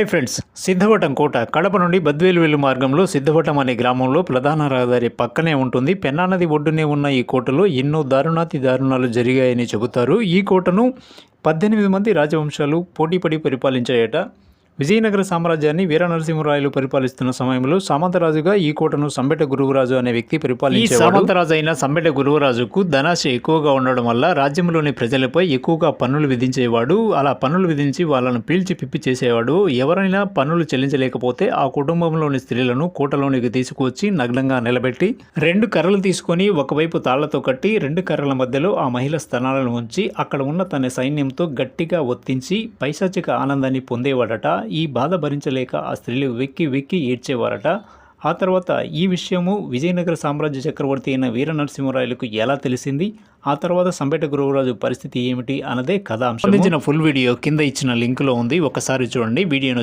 Hi friends Siddhavatam కోట కడప నుండి బద్వేలువేలు మార్గంలో సిద్ధవటం అనే గ్రామంలో ప్రధాన రహదారి పక్కనే ఉంటుంది. పెన్నా నది ఒడ్డునే ఉన్న ఈ కోటలో ఎన్నో దారుణాతి దారుణాలు జరిగాయని చెబుతారు. ఈ కోటను పద్దెనిమిది మంది రాజవంశాలు పోటీపడి పరిపాలించాయట. విజయనగర సామ్రాజ్యాన్ని వీరనరసింహరాయలు పరిపాలిస్తున్న సమయంలో సామంతరాజుగా ఈ కోటను సంబెట గురువురాజు అనే వ్యక్తి పరిపాలించేవాడు. సామంతరాజు అయిన సంబెట గురువురాజుకు ధనాశ ఎక్కువగా ఉండడం వల్ల రాజ్యంలోని ప్రజలపై ఎక్కువగా పన్నులు విధించేవాడు. అలా పన్నులు విధించి వాళ్ళను పీల్చి పిప్పి చేసేవాడు. ఎవరైనా పన్నులు చెల్లించలేకపోతే ఆ కుటుంబంలోని స్త్రీలను కోటలోనికి తీసుకువచ్చి నగ్నంగా నిలబెట్టి రెండు కర్రలు తీసుకొని ఒకవైపు తాళ్ళతో కట్టి రెండు కర్రల మధ్యలో ఆ మహిళ స్థానాలను ఉంచి అక్కడ ఉన్న తన సైన్యంతో గట్టిగా ఒత్తించి పైశాచిక ఆనందాన్ని పొందేవాడట. ఈ బాధ భరించలేక ఆ స్త్రీలు వెక్కి వెక్కి ఏడ్చేవారట. ఆ తర్వాత ఈ విషయము విజయనగర సామ్రాజ్య చక్రవర్తి అయిన వీర నరసింహరాయలకు ఎలా తెలిసింది? ఆ తర్వాత సంపేట గురువురాజు పరిస్థితి ఏమిటి? అన్నదే కథ సంబంధించిన ఫుల్ వీడియో కింద ఇచ్చిన లింక్లో ఉంది. ఒకసారి చూడండి. వీడియోను